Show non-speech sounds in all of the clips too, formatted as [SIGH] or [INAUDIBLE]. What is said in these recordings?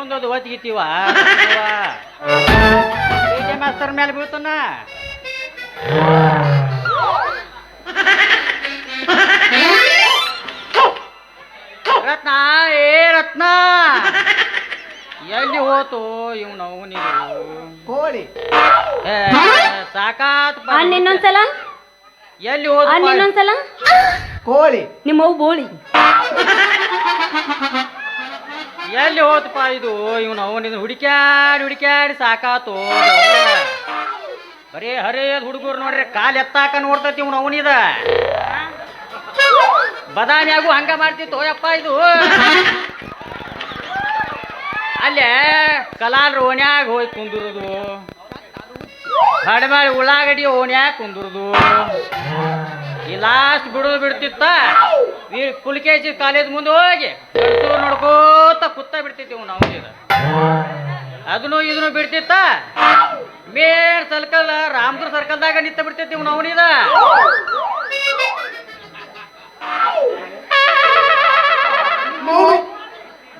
ಮುಂದೊಂದು ಒತ್ತಿಗಿತ್ತೀವ DJ master ಮೇಲೆ ಬೀಳ್ತಾನ? ರತ್ನ ಏ ರತ್ನ! ಎಲ್ಲಿ ಹೋತು ಇವ್ನು ನೀವು ಕೋಳಿ. ಸಾಕಾತ್ ಇನ್ನೊಂದ್ಸಲ? ಎಲ್ಲಿ ಹೋದ ಇನ್ನೊಂದ್ಸಲ? ಕೋಳಿ. ನಿಮ್ಮವು ಬೋಳಿ. [LAUGHS] ಎಲ್ಲಿ ಹೋತಪ್ಪ ಇದು? ಇವನು ಅವನಿದು ಹುಡುಕ್ಯಾಡಿ ಹುಡುಕ್ಯಾಡಿ ಸಾಕಾತು ಬರೀ ಹರೇ ಹುಡುಗರು ನೋಡ್ರಿ, ಕಾಲ್ ಎತ್ತಾಕ ನೋಡ್ತೈತಿ ಇವನು ಅವನಿದ. ಬದಾಮಿಯಾಗು ಹಂಗ ಮಾಡ್ತಿತ್ತು ಯಪ್ಪ ಇದು. ಅಲ್ಲೇ ಕಲಾಲ್ ಓಣ್ಯಾಗ ಹೋಗಿ ಕುಂದುರುದು. ಕಡಿಮೆ ಉಳ್ಳಾಗಡ್ಡಿ ಓಣ್ಯಾಗ ಕುಂದುರುದು. ಈ ಲಾಸ್ಟ್ ಬಿಡೋದು ಬಿಡ್ತಿತ್ತ? ಈ ಪುಲಿಕೇಜಿ ಕಾಲೇಜ್ ಮುಂದೆ ಹೋಗಿ ನೋಡ್ಕೋತ ಕುತ್ತ ಬಿಡ್ತಿತ್ತು ನಾವು ಅದನ್ನು ಇದನ್ನು ಬಿಡ್ತಿತ್ತ? ಮೇನ್ ಸರ್ಕಲ್ ರಾಮದುರ್ ಸರ್ಕಲ್ದಾಗ ನಿಂತ ಬಿಡ್ತಿತ್ತು ನಾವು ಅವನಿದ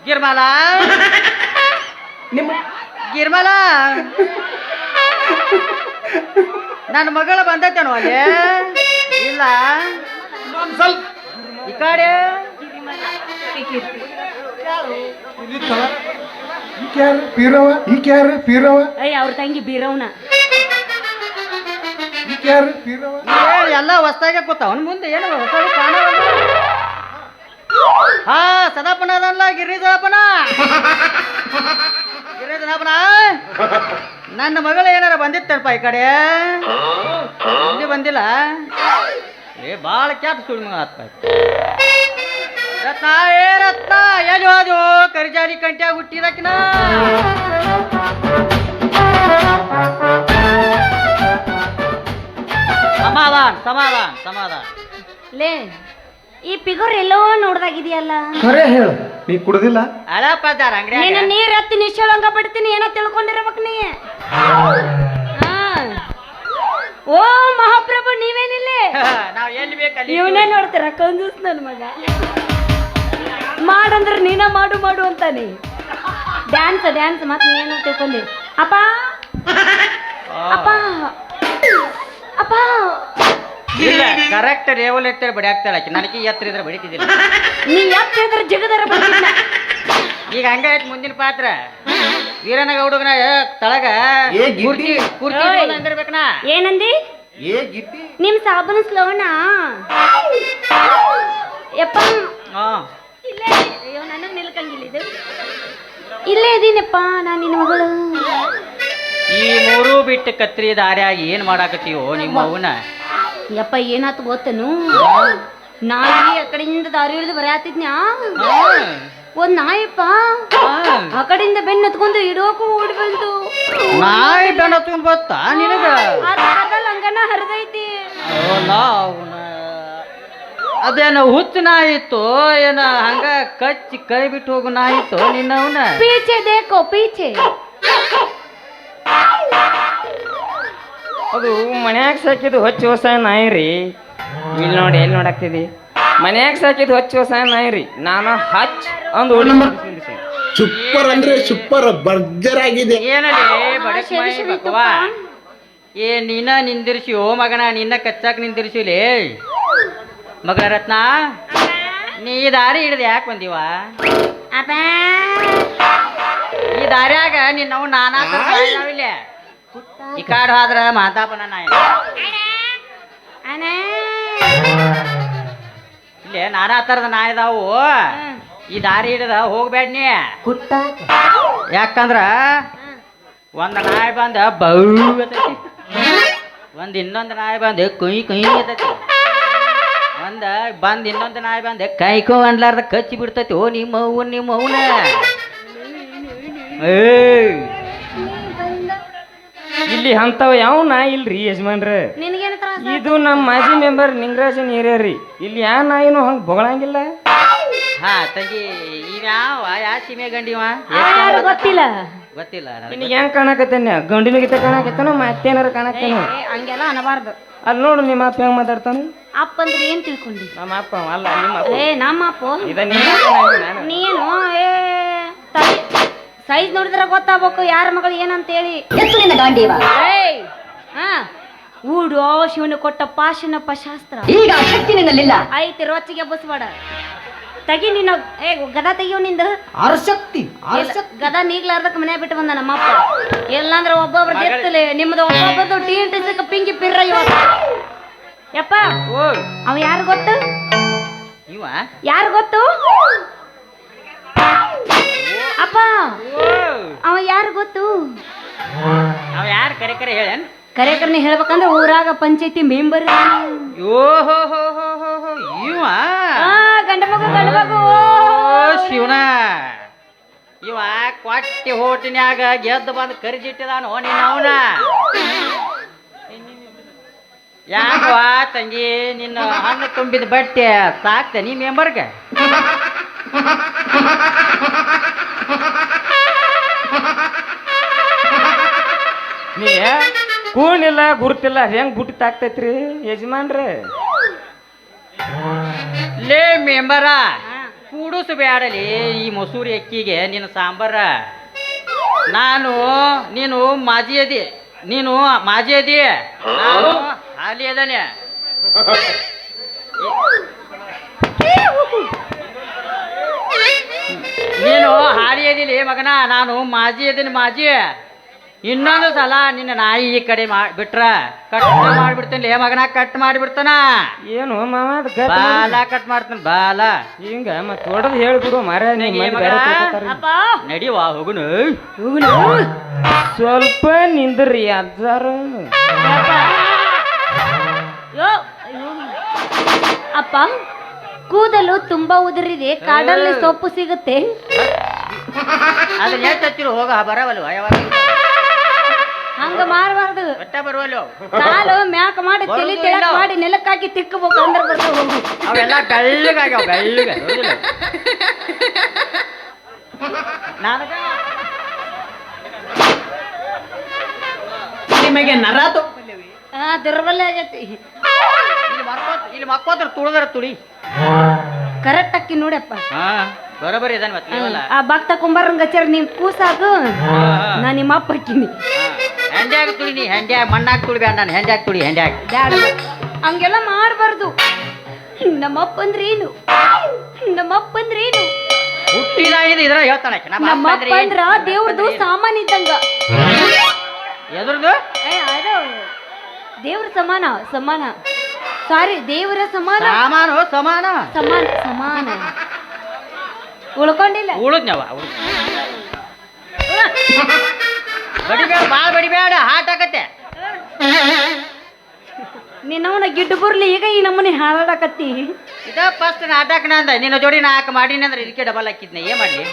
ಗಿರ್ಮಾಲ? ನಿಮ್ಮ ಗಿರ್ಮಾಲಾ? ನನ್ನ ಮಗಳ ಬಂದೈತೆ ಅಲ್ಲಿ? ಇಲ್ಲ ಇನ್ನೊಂದ್ ಸ್ವಲ್ಪ. ಈ ಕಡೆ. ಈಕ್ಯಾರ ಪೀರವ ಈಕ್ಯಾರ ಪೀರವ ಅಯ್ಯ ಅವ್ರ ತಂಗಿ ಬೀರವ್ನ. ಈಕ್ಯಾರ ಎಲ್ಲ ಹೊಸ್ತಾಗೆ ಕೂತ. ಅವನ್ ಮುಂದೆ ಏನು ಹೊಸ ಕಾಣವಲ್ಲ ಹಾ ಸದಾಪನ. ಅದಲ್ಲ ಗಿರಿ ಗಿರಿಜನಪನ ನನ್ನ ಮಗಳು ಏನಾರ ಬಂದಿತ್ತಪ್ಪ ಈ ಕಡೆ? ಇಲ್ಲಿ ಬಂದಿಲ್ಲ? ಏ ಭಾಳ ಕ್ಯಾಟ್ ಸುಳ್ಳು ಮಗ ಆತ್ಪ ರತ್ನ ಏ ರತ್ನ ಎಲ್ಲಿ ಹೋದು ಕರಿಜಾಲಿ ಕಂಟ್ಯಾಗ ಹುಟ್ಟಿದಕ್ಕಿನ ಸಮಾಧಾನ ಸಮಾಧಾನ ಸಮಾಧಾನ. ಲೇ ಈ ಪಿಗರ್ ಎಲ್ಲೋ ನೋಡ್ದಾಗಿದೆಯಲ್ಲ? ಖರೆ ಹೇಳು. ನೀ ಕುಡ್ದಿಲ್ಲ? ಅಳಪದಾರ ಅಂಗಡಿ ನೀನು ನೀರ್ ಹತ್ತಿ ನಿಶ್ಚಳಂಗ ಬಿಡ್ತೀನಿ ಏನೋ ತಿಳ್ಕೊಂಡಿರ್ಬೇಕು ನೀ. ಓ ಮಹಾಪ್ರಭು ನೀವೇನಿಲ್ಲೇ? [LAUGHS] ನಾವ್ ಎಲ್ಲಿ ಬೇಕಲ್ಲಿ ಇವನೇ ನೋಡ್ತೀರ? ಕಂಜೂಸ್ ನನ್ನ ಮಗ. ಮಾಡಂದ್ರೆ ನೀನ ಮಾಡು ಮಾಡು ಅಂತಾನೆ ಡ್ಯಾನ್ಸ್ ಡ್ಯಾನ್ಸ್ ಮತ್ತೆ ನೀನು ತಿಳ್ಕೊಂಡಿ? ಅಪ್ಪ! [LAUGHS] ಅಪ್ಪ! ಅಪ್ಪ! ಇಲ್ಲ ಕರೆಕ್ಟ್ ರೇವಲ್ ಎತ್ತೇಳಿ ಬಡಿ ಆಗ್ತಾಳೆ ಆಕಿ. ನನಗೆ ಎತ್ತರ ಇದ್ರೆ ಬಡಿತಿದ್ದಿಲ್ಲ. ನೀ ಎತ್ತಿದ್ರೆ ಜಗದರ ಈಗ ಹಂಗ ಐತಿ ಮುಂದಿನ ಪಾತ್ರ. ವೀರನ ಗೌಡಗನ ತಳಗ. ಏ ಗಿಡ್ಡಿ. ಕುರ್ಚಿ ಕುರ್ಚಿ ಓಯ್. ಇಟ್ಕೊಂಡ್ ಅಂದಿರ್ಬೇಕನ ಏನಂದಿ? ಏ ನಿಮ್ ಸಾಬೂನು ಸ್ಲೋನಾ ಯಪ್ಪ. ಹಾ. ಇಲ್ಲೇ ಅಯ್ಯೋ ನನಗೆ ನಿಲ್ಕಂಗಿಲ್ಲ ಇದು. ಇಲ್ಲೇ ಇದೀನಪ್ಪ ನಾನು ನಿನ್ನ ಮಗಳು. ಈ ಮೂರು ಬಿಟ್ಟು ಕತ್ರಿ ದಾರ್ಯಾಗಿ ಏನ್ ಮಾಡಾಕತ್ತೀವೋ ನಿಮ್ಮ ಅವನ ಯಪ್ಪ ಏನಾತು ಗೊತ್ತನು? ನಾಯಿ ಆ ಕಡೆಯಿಂದ ದಾರಿ ಹಿಡಿದು ಬರತ್ತಿದ್ನ್ಯಾ ಒಂದ್ ನಾಯಪ್ಪ ಆ ಕಡೆಯಿಂದ ಬೆನ್ನ ಹತ್ಕೊಂಡು ಇಡೋಕು ಓಡಿ ಬಂತು. ನಾಯಿ ಬೆನ್ನ ಹತ್ಕೊಂಡ್ ಬತ್ತ ನಿನಗ? ಲಂಗನ ಹರಿದೈತಿ. ಅದೇನ ಹುಚ್ಚು ನಾಯಿ ಇತ್ತು ಏನ ಹಂಗ ಕಚ್ಚಿ ಕೈ ಬಿಟ್ಟು ಹೋಗು ನಾಯಿ ಇತ್ತು ನಿನ್ನ ಅವನ ಪೀಚೆ ದೇಕೋ ಪೀಚೆ. ಅದು ಮನ್ಯಾಗ ಸಾಕಿದ್ದು ಹೊಚ್ಚ ಹೊಸ ನಾಯಿ ರೀ. ಇಲ್ಲಿ ನೋಡಿ ಎಲ್ಲಿ ನೋಡಾಕ್ತಿದಿ? ಮನ್ಯಾಗ ಸಾಕಿದ್ ಹಚ್ಚ ನಾಯಿ ರೀ ನಾನು ಹಚ್ ಅಂದ್ ಓಡಿ ಸೂಪರ್ ಅಂದ್ರೆ ಸೂಪರ್ ಬರ್ಜರ್ ಆಗಿದೆ ಏನಲ್ಲಿ ಬಡಕ್ ಏ ನೀನ ನಿಂದಿರ್ಸಿ ಓ ಮಗನ ನಿನ್ನ ಕಚ್ಚಾಕ್ ನಿಂದಿರ್ಸಿಲಿ. ಮಗಳ ರತ್ನ ನೀ ಈ ದಾರಿ ಹಿಡಿದು ಯಾಕೆ ಬಂದಿವ? ಅಪ್ಪ ಈ ದಾರ್ಯಾಗ ನಿನ್ನವು ನಾನಾ. ಈ ಕಾಡು ಹೋದ್ರ ಮಾತಾಪನ ನಾಯಿ. ಇಲ್ಲೇ ನಾನಾ ಥರದ ನಾಯಿ ಇದಾವು. ಈ ದಾರಿ ಹಿಡಿದ ಹೋಗ್ಬೇಡ ನೀ. ಯಾಕಂದ್ರ ಒಂದ್ ನಾಯಿ ಬಂದ ಬೌ ಒಂದ್ ಇನ್ನೊಂದ್ ನಾಯಿ ಬಂದ ಕುಯ್ ಕುಯ್ ಅತೈತಿ ಒಂದ ಬಂದ್ ಇನ್ನೊಂದ್ ನಾಯಿ ಬಂದ ಕೈಕೋ ಅನ್ಲಾರ್ದ ಕಚ್ಚಿ ಬಿಡ್ತೈತಿ. ಓ ನಿಮ್ಮ ಅವ್ವ ನಿಮ್ಮ ಅವನ ಏಯ್. ಇಲ್ಲಿ ಹಂತವ ಯಾವ ನಾಯಿ ಇಲ್ರಿ ಯಜಮಾನ್ರ? ಇದು ನಮ್ಮ ಮಾಜಿ ಮೆಂಬರ್ ನಿಂಗರಾಜನ್ ಏರಿಯಾ ರೀ ಇಲ್ಲಿ ಯಾ ನಾಯಿನೂ ಹಂಗೆ ಬೊಗಳಂಗಿಲ್ಲ? ಹಾ ತಂಗಿ ಇವ್ಯಾವ ಯಾ ಸೀಮೆ ಗಂಡಿವ ಯಾರು ಗೊತ್ತಿಲ್ಲ. ಗೊತ್ತಿಲ್ಲ ನನಗೆ ನಿನಗೆ ಹೆಂಗ್ ಕಾಣಕತ್ತೇನೆ? ಗಂಡಿನ ಗೀತ ಕಾಣಕತ್ತೇನೋ ಮತ್ತೇನಾರ ಕಾಣಕತ್ತೇನೋ? ಏ, ಹಂಗೆಲ್ಲ ಅನ್ನಬಾರ್ದು ಅಲ್ಲಿ ನೋಡು ನಿಮ್ಮ ಅಪ್ಪ ಹೆಂಗೆ ಮಾತಾಡ್ತಾನೆ. ಅಪ್ಪ ಅಂದ್ರೆ ಏನ್ ತಿಳ್ಕೊಂಡಿ ನಮ್ಮ ಅಪ್ಪ ಅಲ್ಲ ನಿಮ್ಮ ಅಪ್ಪ. ಏ ನಮ್ಮ ಅಪ್ಪ? ಇದ ನಿಮ್ಮ ಅಪ್ಪ ನಂಗೆ ನಾನು. ನೀನು? ಏ ಸೈಜ್ ನೋಡಿದ್ರೆ ಗೊತ್ತಾಗ್ಬೇಕು ಯಾರ ಮಗಳು ಏನಂತೇಳಿ. ಏಯ್ ಹಾ. ಊಡೋ ಶಿವನು ಕೊಟ್ಟ ಪಾಶನ ಶಾಸ್ತ್ರ. ಈಗ ಆ ಶಕ್ತಿ ನಿನ್ನಲ್ಲಿಲ್ಲ. ಐತಿ ರೊಚ್ಚಿಗೆ ಬಸ್ಬೇಡ ತಗಿ ನೀನು ಏ ಗದ ತೆಗಿಯೋ ನಿಂದು? ಅರಶಕ್ತಿ ಅರ್ಶಕ್ತಿ ಗದ ನೀಗ್ಲಾರ್ದಕ್ ಮನೆ ಬಿಟ್ಟು ಬಂದ ನಮ್ಮಪ್ಪ. ಇಲ್ಲಾಂದ್ರೆ ಒಬ್ಬೊಬ್ರು ಗೆತ್ತಲೆ ನಿಮ್ದು ಒಬ್ಬೊಬ್ಬರದು ಟೀ ಟಿಸಕ್ಕೆ ಪಿಂಗಿ ಪಿರ್ರ ಇವತ್ತು. ಯಪ್ಪ ಓ. ಅವ ಯಾರು ಗೊತ್ತು? ಇವ? ಯಾರು ಗೊತ್ತು? ಅಪ್ಪ ಓ. ಅವ ಯಾರು ಗೊತ್ತು? ಅವ ಯಾರು ಕರೆ ಕರೆ ಹೇಳೇನ್ ಕರೆ ಕರ್ನೆ ಹೇಳ್ಬೇಕಂದ್ರೆ ಊರಾಗ ಪಂಚಾಯತಿ ಮೆಂಬರ್ ಯೋ ಹೋ ಹೋ ಹೋ ಹೋ ಇವ? ಗಂಡ ಮಗು ಗಂಡ ಮಗು. ಶಿವನ. ಇವ ಕೊಟ್ಟಿ ಹೋಟಿನ್ಯಾಗ ಗೆದ್ದು ಬಂದು ಕರಿಜಿಟ್ಟಿದಾನೋ ನಿನ್ನ ಅವನ? ಯಾಕವಾ ತಂಗಿ ನಿನ್ನ ಹಣ್ಣು ತುಂಬಿದ ಬಟ್ಟೆ ಸಾಕ್ತೆ ನೀ ಮೆಂಬರ್ಗೆ? ನೀ ಕೂಣಿಲ್ಲ ಗುರುತಿಲ್ಲ, ಹೆಂಗ್ ಬುಟ್ಟಿ ತಾಕ್ತೈತ್ರಿ ಯಜಮಾನ್ರೆ? ಲೇ ಮೆಂಬರ ಕೂಡುಸು ಬ್ಯಾಡಲಿ ಈ ಮಸೂರಿ ಅಕ್ಕಿಗೆ ನಿನ್ನ ಸಾಂಬಾರ. ನಾನು, ನೀನು ಮಾಜಿ ಅದಿ, ನೀನು ಮಾಜಿ ಅದಿ. ನಾನು ಹಾಲಿ ಅದಾನೆ. ನೀನು ಹಾಲಿ ಅದಿಲಿ ಮಗನ, ನಾನು ಮಾಜಿ ಅದೀನಿ ಮಾಜಿ. ಇನ್ನೊಂದು ಸಲ ನಿನ್ನ ನಾಯಿ ಈ ಕಡೆ ಮಾ ಬಿಟ್ರ ಕಟ್ ಮಾಡ್ಬಿಡ್ತೇನೆ. ಏ ಮಗನ ಕಟ್ ಮಾಡಿಬಿಡ್ತಾನ. ಏನು ಅದ್ ಬಾಲ ಕಟ್ ಮಾಡ್ತಾನೆ ಬಾಲ. ಹಿಂಗ ಮತ್ ಹೊಡೆದ್ ಹೇಳ್ಬಿಡು ಮರ. ಅಪ್ಪ. ನಡಿವಾ ಹೋಗುನು. ಸ್ವಲ್ಪ ನಿಂದ್ರಿ ಅಜ್ಜಾರ. ಯಪ್ಪ. ಯೋ ಅಯ್ಯೋ. ಅಪ್ಪ ಕೂದಲು ತುಂಬಾ ಉದುರಿದೆ. ಕಾಡಲ್ಲಿ ಸೊಪ್ಪು ಸಿಗುತ್ತೆ. ಅದನ್ನ ಎಷ್ಟು ಹಚ್ಚಿರು ಹೋಗ ಬರವಲ್ವ ಯಾವಾಗ? ಹಂಗ ಮಾರಬಾರ್ದು. ಒಟ್ಟ ಕಾಲು ಮ್ಯಾಕ್ ಮಾಡಿ ತಲೆ ತೆಳಕ್. ಮಾಡಿ ನೆಲಕ್ಕಾಕಿ ತಿಕ್ಕಬೇಕು ಅಂದ್ರೆ ಬರ್ತಾವ ಹೋಗು. ಅವೆಲ್ಲ ಬೆಳ್ಳಗಾಗ್ಯಾವ ಬೆಳ್ಳಗ? ನನಗ ನಿಮಗೆ ನರ ಹಾ ದುರ್ಬಲ ಆಗೈತಿ. ಇಲ್ಲಿ ಮಕ್ಕೋತ್ ಇಲ್ಲಿ ಮಕ್ಕೋದ್ರ ತುಳಿದ್ರ ತುಳಿ. ಕರೆಕ್ಟ್ ಅಕ್ಕಿ ನೋಡಪ್ಪ ಹಾ ಬರೋಬರಿ ಇದಾನೆ ಮತ್ತೆ ನೀವಲ್ಲ. ಆ ಭಕ್ತ ಕುಂಬಾರಂಗ ಹಚ್ಚಾರ ನೀನ್ ಕೂಸಾಕು ನಾ ನಿಮ್ಮ ಅಪ್ಪ ಅಕ್ಕಿನಿ ಹೆಂಡ್ಯಾಗ ತುಳಿ ನೀ? ಹೆಂಡ್ಯಾಗ ಮಣ್ಣಾಗ ತುಳಿ ಬೇಡ ನಾನು ಹೆಂಡ್ಯಾಗ ತುಳಿ? ಹೆಂಡ್ಯಾಗ? ಬ್ಯಾಡ. ಹಂಗೆಲ್ಲ ಮಾಡಬಾರ್ದು. ನಮ್ಮಪ್ಪ ಅಂದ್ರೆ ಏನು ನಮ್ಮಪ್ಪ ಅಂದ್ರೆ ಏನು ಹುಟ್ಟಿದಾಗಿಂದ ಇದ್ರ ಹೇಳ್ತಾನೆ ಆಕೆ. ನಮ್ಮ ಅಪ್ಪ ನಮ್ಮಪ್ಪ ಅಂದ್ರೆ ಅಂದ್ರ? ದೇವ್ರದು ಸಾಮಾನ್ ಇದ್ದಂಗ ಎದ್ರದ್ದು ಏ ಅದು ದೇವ್ರ ಸಮಾನ ಸಮಾನ. ಸಾರಿ ದೇವರ ಸಮಾನ. ಸಾಮಾನು ಸಮಾನ. ಸಮಾನ ಸಮಾನ. ಉಳ್ಕೊಂಡಿಲ್ಲ. ಉಳಿದ್ನವ ಬಡಿಬೇಡ ಭಾಳ ಬಡಿಬೇಡ ಹಾಟ್ ಆಗತ್ತೆ ನಿನ್ನವನ ಗಿಡ್ಡು ಬರ್ಲಿ ಈಗ ಈ ನಮ್ಮನೆ ಹಾಳಾಡಕತ್ತಿ. ಇದ ಫಸ್ಟ್ ನಾಟಕನ ಅಂದ ನಿನ್ನ ಜೋಡಿ ನಾಲ್ಕು ಮಾಡೀನಿ ಅಂದ್ರೆ ಇದಕ್ಕೆ ಡಬಲ್ ಹಾಕಿದ್ನ ಏನ್ ಮಾಡ್ಲಿ?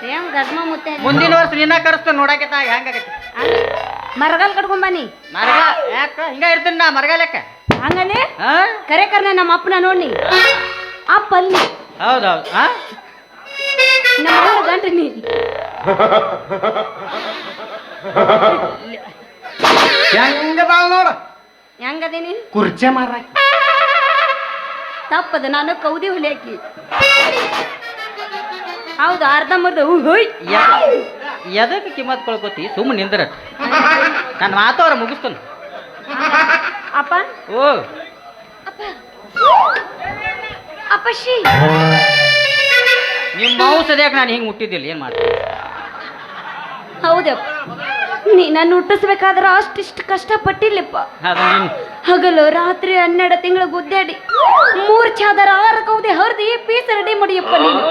ಸೇಮ್ ಗದ್ಮ ಮುತ್ತೆ ಮುಂದಿನ ವರ್ಷ ನಿನ್ನ ಕರೆಸ್ತು ನೋಡಕ್ಕೆ ತಾ ಹೆಂಗಾಗತ್ತೆ ಮರಗಾಲ್ ಕಟ್ಕೊಂಡ್ ಬನ್ನಿ. ಮರಗ ಯಾಕ? ಹಿಂಗ ಇರ್ತೀನಿ ನಾ ಮರಗಾಲಕ್ಕ ಲೆಕ್ಕ ಹಂಗನೆ? ಹಾ ಕರೆ ಕರ್ನೆ ನಮ್ಮ ಅಪ್ಪನ ನೋಡಿ. ಅಪ್ಪ ಅಲ್ಲಿ ಹೌದೌದು ಹಾ ನಮ್ಮ ಗಂಟ್ರಿ ಗಂಟ ನೀ. [LAUGHS] ಹೆಂಗದಾಳ ನೋಡ? ಹೆಂಗದೀನಿ? ಕುರ್ಚೆ ಮಾರ ತಪ್ಪದ ನಾನು ಕೌದಿ ಹೊಲಿ ಹಾಕಿ. ಹೌದು ಅರ್ಧ ಮರ್ದ. ಹೋಯ್ ಎದಕ್ಕೆ ಕಿಮ್ಮತ್ ಕೊಳ್ಕೋತಿ? ಸುಮ್ಮನೆ ನಿಂದ್ರ. ನನ್ನ ಮಾತವರ ಮುಗಿಸ್ತಾನ. ಅಪ್ಪ? ಓ. ಅಪ್ಪ. ಶಿ. ನಿಮ್ಮ ಮಾವು ಸದ್ಯಕ್ಕೆ ನಾನು ಹಿಂಗೆ ಮುಟ್ಟಿದ್ದಿಲ್ಲ ಏನು ಮಾಡ್ತೀನಿ ಹೌದಪ್ಪ ನೀ ನಾನು ಹುಟ್ಟಿಸ್ಬೇಕಾದ್ರೆ ಅಷ್ಟಿಷ್ಟು ಕಷ್ಟಪಟ್ಟಿಲ್ಲಪ್ಪ ಅದು ನಿನ್ನ ಹಗಲು ರಾತ್ರಿ ಹನ್ನೆರಡು ತಿಂಗಳು ಗುದ್ದಾಡಿ ಮೂರ್ ಚಾದರ ಆರು ಕೌದೆ ಹರಿದು ಈ ಪೀಸ್ ರೆಡಿ ಮಾಡಿಯಪ್ಪ ನೀನು.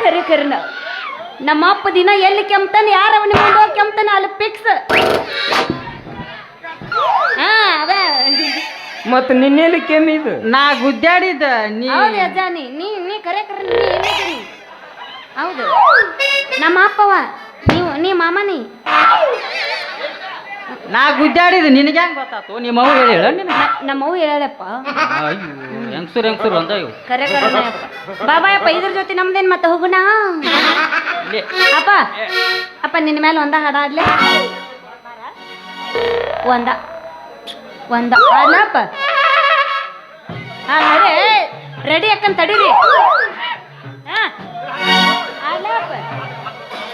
ಕರೆ ಕರೆನ ನಮ್ಮ ಅಪ್ಪ ದಿನ ಎಲ್ಲಿ ಕೆಮ್ತಾನೆ ಯಾರ ಅವನ ಮುಂದೆ ಕೆಮ್ತಾನೆ ಅಲ್ಲಿ ಫಿಕ್ಸ್ ಹಾ ಅದ. ನಿನ್ನೆ ನಿನ್ನೆಲ್ಲಿ ಕೆಮ್ಮಿದು ನಾ ಗುದ್ದಾಡಿದ್ದ ನೀ ಹೌದು ಅಜ್ಜಾನಿ ನೀ ನೀ ಕರೆ ಕರೆ ನೀ ಹೌದು. ನಮ್ಮ ಅಪ್ಪವ ನೀ ಮಾಮನಿ ನಾ? ಗುದ್ದಾಡಿದ ನಿನಗೆ ಹೆಂಗ್ ಗೊತ್ತಾತು? ನಿಮ್ಮ ಅವು ಹೇಳಿ ನಮ್ಮ ನಮ್ಮವು ಹೇಳಪ್ಪ ಅಯ್ಯೋ ಹೆಂಗ್ಸೂರ್ ಅಂತ ಇವು ಕರೆ ಕರೆ ಬಾಬಾಯಪ್ಪ ಇದ್ರ ಜೊತೆ ನಮ್ದೇನ್ ಮತ್ತೆ ಹೋಗುಣ ಇಲ್ಲಿ ಅಪ್ಪ ಅಪ್ಪ ನಿನ್ನ ಮೇಲೆ ಒಂದ ಹಾಡ ಆಗ್ಲಿ ಒಂದ. ಒಂದ. ಹಾಡ್ಲಪ್ಪ ಹಾ ರೆಡಿ ಅಕ್ಕನ್ ತಡೀರಿ.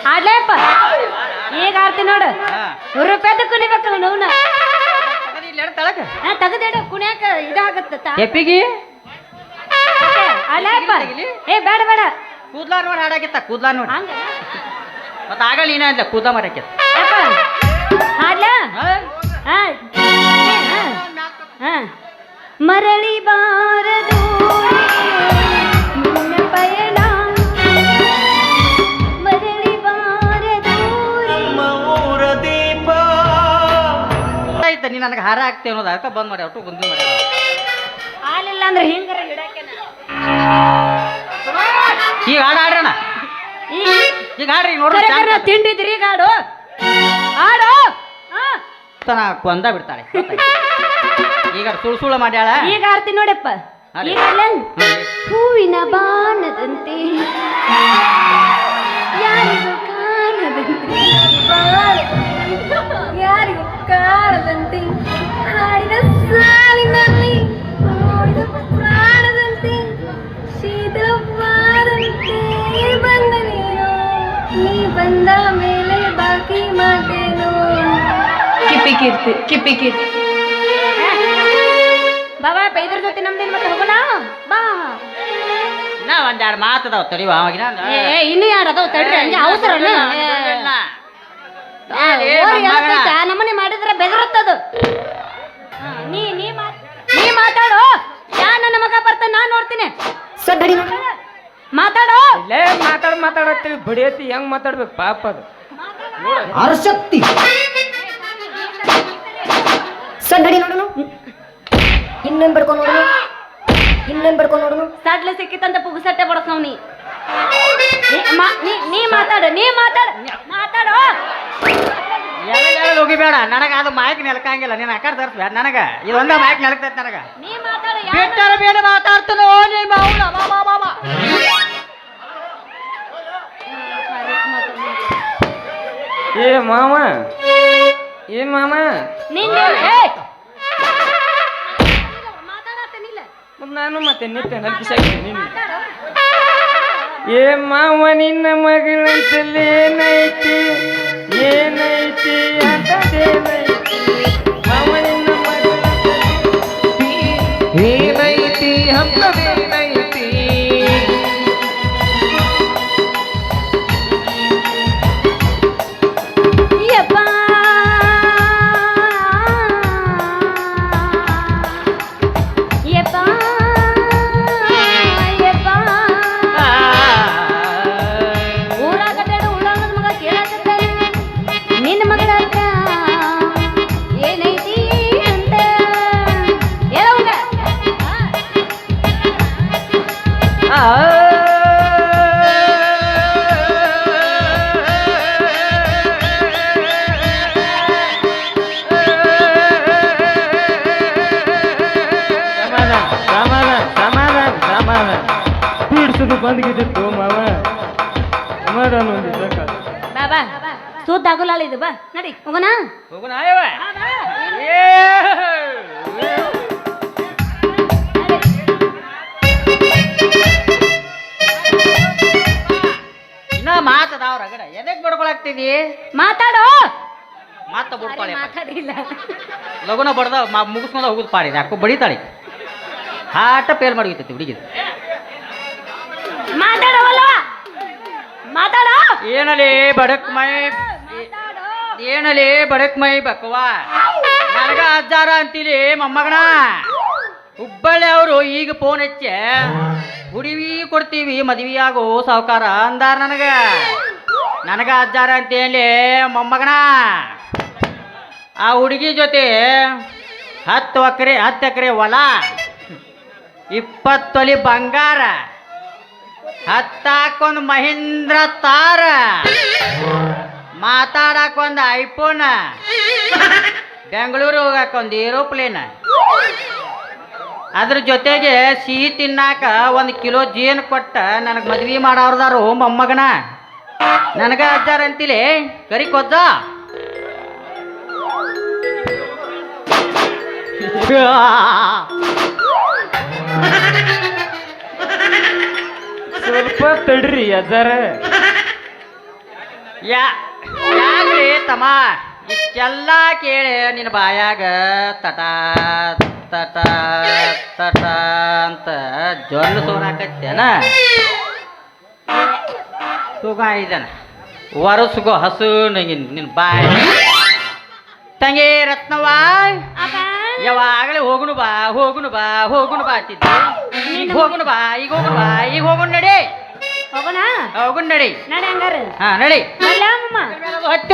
ಹಾಡ್ಲಪ್ಪ ಈಗ ಆಡ್ತೀನಿ ನೋಡು. ಹಾ. ನೂರು ರೂಪಾಯ್ದು ಕುಣಿಬೇಕು ನೋವ್ನ. ತೆಗೆದಿಡು ಕುಣಿಯಾಕ ಇದಾಗತ್ತ ಎಪ್ಪಿಗಿ? ಹಾಡ್ಲಪ್ಪ ಏ ಬೇಡ ಬೇಡ. ಕೂದ್ಲಾ ನೋಡಿ ಹಾಡಾಗಿತ್ತ ಕೂದ್ಲಾ ನೋಡಿ. ಹಂಗ. ಮತ್ತ ಆಗಲ್ಲ ಏನ ಇಲ್ಲ ಕೂದ ಮಾಡಾಕಿತ್ತ ಹಾಡ್ಲ ಹಾ. ಮರಳಿ ಬಾರದು ನೀ ನನಗೆ ಹಾರ ಹಾಕ್ತೇವೆ ಅನ್ನೋದು ಅದಕ್ಕೆ ಬಂದ್ ಮಾಡಿ ಅಟು ಬಂದು ಮಾಡಿ ಹಾಲಿಲ್ಲ ಅಂದ್ರೆ ಹಿಂಗಾರ ಗಿಡಕ್ಕೆ ಈಗ ಹಾಡ ಆಡ್ರಣ ಈಗ? ಹಾಡ್ರಿ ನೋಡ್ರಿ ತಿಂಡಿದ್ರಿ ಈಗ ಹಾಡು. ಹಾಡು. ತನ ಕೊಂದ ಬಿಡ್ತಾಳೆ ಈಗ ಸುಳ್ಳು ಸುಳ್ಳು ಮಾಡ್ಯಾಳ. ಈಗ ಆಡ್ತೀನಿ ನೋಡಪ್ಪ. ಹೂವಿನ ಬಾಣದಂತೆ ಯಾರಿಗೂ ಕಾಣದಂತೆ ಯಾರಿಗೂ ಕಾಣದಂತೆ ಹಾಡಿದ ಸಾಲಿನಲ್ಲಿ ಓಡಿದ ಪ್ರಾಣದಂತೆ ಶೀತಲವಾದಂತೆ ಬಂದ ನೀನು ನೀ ಬಂದ ಮೇಲೆ ಬಾಕಿ ಮಾತೇನು ಕಿಪ್ಪಿ ಕೀರ್ತಿ ಕಿಪ್ಪಿ ಕೀರ್ತಿ ಬಾಬಾ ಇದ್ರ ಜೊತೆ ನಮ್ದೇನ್ ಮತ್ತೆ ಹೋಗೋಣ ಬಾ ನಾ ಒಂದೆರಡು ಮಾತದಾವ ತಡಿವ ಅವಾಗಿನ ಏ ಏ, ಇನ್ನೂ ಯಾರು ಅದಾವ ತಡ್ರಿ ಹಂಗೆ ಅವಸರ ನಮ್ಮನೆ ಮಾಡಿದ್ರೆ ಬೆದರತ್ತದು. ಹಾ, ನೀ ನೀ ನೀ ಮಾತಾಡು. ಯಾ ನನ್ನ ಮಗ ಬರ್ತಾನೆ ನಾನು ನೋಡ್ತೀನಿ. ಮಾತಾಡು. ಲೇ ಮಾತಾಡ್ ಮಾತಾಡತ್ತೀವಿ. ಬಡಿಯತ್ತಿ ಹೆಂಗ್ ಮಾತಾಡ್ಬೇಕು? ಪಾಪ ಅದು. ಅರಶಕ್ತಿ ಸಡ್ಡಿ ನೋಡುನು ಇನ್ನೇನ್ ಬಡ್ಕೊಂಡು ನೋಡನು ಇನ್ನೇನ್ ಬಡ್ಕೊಂಡು ನೋಡುನು ಸಡ್ಲ ಸಿಕ್ಕಿತ್ತಂತ ಪುಗುಸಟ್ಟೆ ಬಡಸ್ನವ್ ನೀ. ನೀ ಮಾತಾಡ ನೀ ನೀ ಮಾತಾಡು ಮಾತಾಡು. ಎಲ್ಲ ಹೋಗಿಬೇಡ ನನಗ ಅದು ಮಾಯಕ್ ನೆಲಕಂಗಿಲ್ಲ. ನೀನ್ ಆ ಕಡೆ ತರ್ಸ್ಬೇಡ ನನಗ? ಇದೊಂದ ಮಾಯಕ್ ನೆಲಕ್ತೈತಿ ನನಗ. ನೀ ಮಾತಾಡ ಬಿಟ್ಟಾರ ಬೇಡ ಮಾತಾಡ್ತಾನೋ ನಿಮ್ಮ ಅವನ. ಮಾಮ ಬಾ ಬಾ ಬಾ ಏ ಮಾಮ ಏ ಮಾಮ. ನೀನ್ ನೀನ್- ಏ! ನಾನು ಮತ್ತೆ ನಿನ್ನ. ಮಾತಾಡು. ಏ ಮಾವ ನಿನ್ನ ಮಗಳಂತಲ್ಲಿ ಏನೈತಿ? ಏನೈತಿ ಅಂತದೇನೈತಿ? ಬಿಡ್ಸೋದು ಬಂದ್ಗಿದ್ದಿತ್ತು ಮಾವ. ಮಾಡೋಣ ಒಂದಿದ್ದ ಬಾ ಬಾ. ಸುದ್ದ ಆಗುಲ್ಲ ಇದು ಬಾ. ನಡಿ. ಹೋಗೋಣ? ಹೋಗೋಣ ಎದಕ್ ಮಾತಾಡು. ಮತ್ತ ಬಿಡ್ತಾಳೆ ಮಾತಾಡಿಲ್ಲ. ಲಗುನ ಬಡ್ದ ಮುಗಿಸ್ಕೊಂಡ ಹೋಗುದು ಪಾಡಿದೆ ಯಾಕೋ ಬಡಿತಾಳೆ. ಹಾಟ ಪೇಲ್ ಮಾಡಿರ್ತೈತಿ ಹುಡುಗಿದು ಏನಲಿ ಬಡಕ್ ಮೈ ಏನಲಿ ಬಡಕ್ ಮೈ ಬಕ್ವಾ? ನನಗ ಅಜ್ಜಾರ ಅಂತೀಲಿ ಮೊಮ್ಮಗನ? ಹುಬ್ಬಳ್ಳಿ ಅವರು ಈಗ ಫೋನ್ ಹಚ್ಚಿ. ಹುಡುವಿ ಕೊಡ್ತೀವಿ ಮದುವೆಯಾಗೋ ಸಾವುಕಾರ ಅಂದಾರ ನನಗ. ನನಗ ಅಜ್ಜಾರ ಅಂತೇಳಿ ಮೊಮ್ಮಗನ? ಆ ಹುಡುಗಿ ಜೊತೆ ಹತ್ತು ಎಕರೆ ಹತ್ತು ಎಕರೆ ಹೊಲ ಇಪ್ಪತ್ತೊಲಿ ಬಂಗಾರ. ಹತ್ತಾಕೊಂದು ಮಹೇಂದ್ರ ತಾರ. ಮಾತಾಡಕ್ ಒಂದು ಐಫೋನ್. ಬೆಂಗಳೂರು ಹೋಗಾಕೊಂದು ಏರೋಪ್ಲೇನ್. ಅದ್ರ ಜೊತೆಗೆ ಸಿಹಿ ತಿನ್ನಾಕ ಒಂದು ಕಿಲೋ ಜೇನು ಕೊಟ್ಟ ನನಗೆ ಮದ್ವೆ ಮಾಡೋರ್ದಾರು ಮೊಮ್ಮಗನ. ನನಗ ಅಜ್ಜಾರ ಅಂತೀಲಿ ಕರಿ ಕೊದ್ದ [LAUGHS] [LAUGHS] ಸ್ವಲ್ಪ ತಡ್ರಿ ಅಜ್ಜಾರ. ಯಾ ಯಾಕ್ರಿ ತಮ್ಮ? ಇಷ್ಟೆಲ್ಲ ಕೇಳಿ ನಿನ್ನ ಬಾಯಾಗ ತಟ ತಟ ತಟ ಅಂತ ಜೊಲ್ಲು ಸೋರಾಕತ್ತೇನ ಸುಗ ಇದನ. ವರಸುಗೋ ಹಸು ನಂಗಿನ್ ನಿನ್ನ ಬಾಯಿ. ತಂಗಿ ರತ್ನವಾಯ್. ಯಾವಾಗಲೇ ಹೋಗುನು ಬಾ ಹೋಗುನು ಬಾ ಹೋಗುನು ಬಾ ಅಂತಿದ್ದೆ. ಈಗ ಹೋಗುನು ಬಾ ಈಗ ಹೋಗುನು ಬಾ ಈಗ ಹೋಗುನು ನಡಿ. ಹೋಗೋಣ ಹೋಗುನು ನಡಿ. ನಡಿ ಹಂಗಾರ. ಹಾ ನಡಿ. ಹತ್ತ?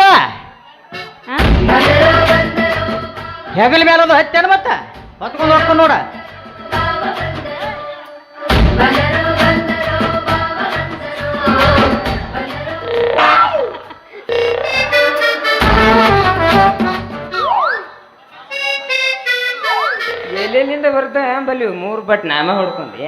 ಹೆಗಲ ಮೇಲೆ ಅದು ಹತ್ತೇನ ಮತ್ತ? ಹೊತ್ಕೊಂಡು ಹೋಗ್ಕೊಂಡು ನೋಡ. ಎಲ್ಲೆಲ್ಲಿಂದ ಬರ್ತಾ ಬಲ್ಲಿ ಮೂರು ಬಟ್ ನಾಮ ಹೊಡ್ಕೊಂಡೆ